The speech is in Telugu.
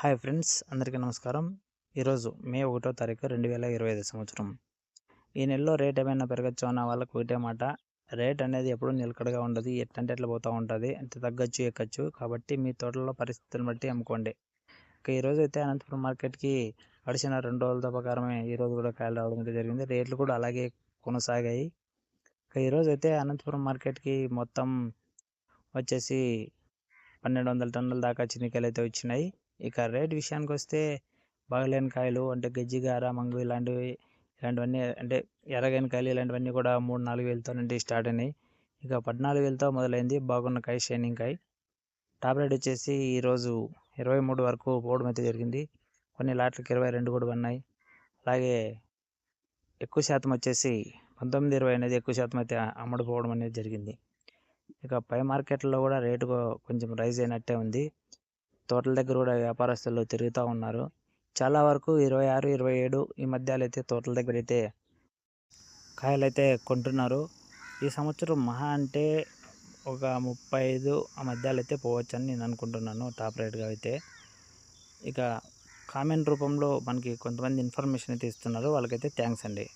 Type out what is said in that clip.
హాయ్ ఫ్రెండ్స్ అందరికీ నమస్కారం. ఈరోజు మే ఒకటో తారీఖు రెండు వేల ఇరవై ఐదు సంవత్సరం. ఈ నెలలో రేట్ ఏమైనా పెరగచ్చు అన్న వాళ్ళకి ఒకటే మాట. రేట్ అనేది ఎప్పుడూ నిలకడగా ఉండదు ఎట్లంటే ఎట్లా పోతూ ఉంటుంది. అంటే తగ్గచ్చు ఎక్కచ్చు. కాబట్టి మీ తోటలో పరిస్థితులను బట్టి అమ్ముకోండి. ఇక ఈరోజు అయితే అనంతపురం మార్కెట్కి గడిచిన రెండు రోజులతో ప్రకారమే ఈరోజు కూడా కాయలు రావడం అయితే జరిగింది. రేట్లు కూడా అలాగే కొనసాగాయి. ఇక ఈరోజు అయితే అనంతపురం మార్కెట్కి మొత్తం వచ్చేసి పన్నెండు వందల టన్నుల దాకా చిన్నికాయలు అయితే వచ్చినాయి. ఇక రేట్ విషయానికి వస్తే బాగలేని కాయలు అంటే గజ్జిగార మంగు ఇలాంటివి ఇలాంటివన్నీ అంటే ఎర్రగని కాయలు ఇలాంటివన్నీ కూడా మూడు నాలుగు వేలతో నుండి స్టార్ట్ అయినాయి. ఇక పద్నాలుగు వేలతో మొదలైంది బాగున్న కాయ షైనింగ్ కాయ. టాప్ రేట్ వచ్చేసి ఈరోజు ఇరవై మూడు వరకు పోవడం అయితే జరిగింది. కొన్ని లాట్లకి ఇరవై రెండు కూడా ఉన్నాయి అలాగే ఎక్కువ శాతం వచ్చేసి పంతొమ్మిది ఇరవై అనేది ఎక్కువ శాతం అయితే అమ్ముడుపోవడం అనేది జరిగింది. ఇక పై మార్కెట్లో కూడా రేటు కొంచెం రైజ్ అయినట్టే ఉంది. తోటల దగ్గర కూడా వ్యాపారస్తులు తిరుగుతూ ఉన్నారు. చాలా వరకు ఇరవై ఆరు ఇరవై ఏడు ఈ మధ్యలో అయితే తోటల దగ్గర అయితే కాయలు అయితే కొంటున్నారు. ఈ సంవత్సరం మహా అంటే ఒక ముప్పై ఐదు ఆ మధ్యలో అయితే పోవచ్చని నేను అనుకుంటున్నాను టాప్ రేట్గా అయితే. ఇక కామెంట్ రూపంలో మనకి కొంతమంది ఇన్ఫర్మేషన్ అయితే ఇస్తున్నారు. వాళ్ళకైతే థ్యాంక్స్ అండి.